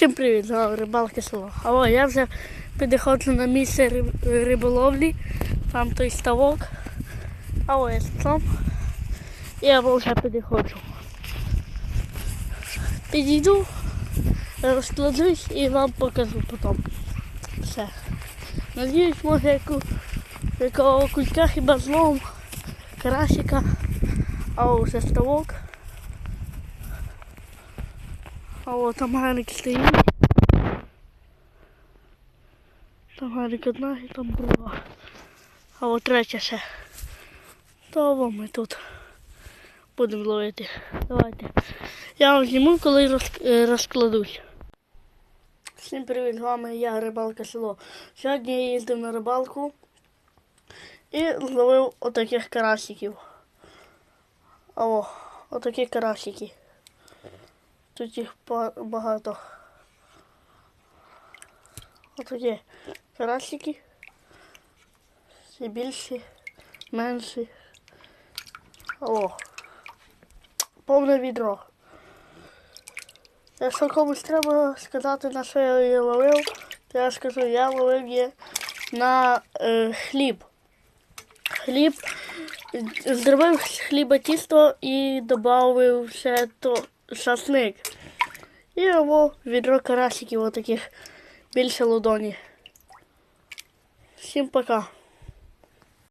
Всім привіт, з вами рибалки село. Алло, я вже підходжу на місце риб- риболовлі, там той ставок. Алло, я сам. І я вже підходжу. Підійду, розкладусь і вам покажу потім. Все. Надіюсь, може яку, якого кулька хіба злом, карасика, а вже ставок. От там гарик стоїть. Там гарик одна і там друга. А от третя ще. Того ми тут будемо ловити. Давайте. Я вам зніму, коли роз- розкладусь. Всім привіт, з вами я, рибалка село. Сьогодні я їздив на рибалку і зловив отаких карасиків. О, отакі карасики. Тут їх ба- багато. Отакі карасики. Всі більші, менші. О. Повне відро. Якщо комусь треба сказати, на що я її ловив, то я скажу, я ловив її на е, хліб. Хліб. Зробив з хліба тісто і додав ще то шашлик. І або відро карасиків отаких більше лодоні. Всім пока.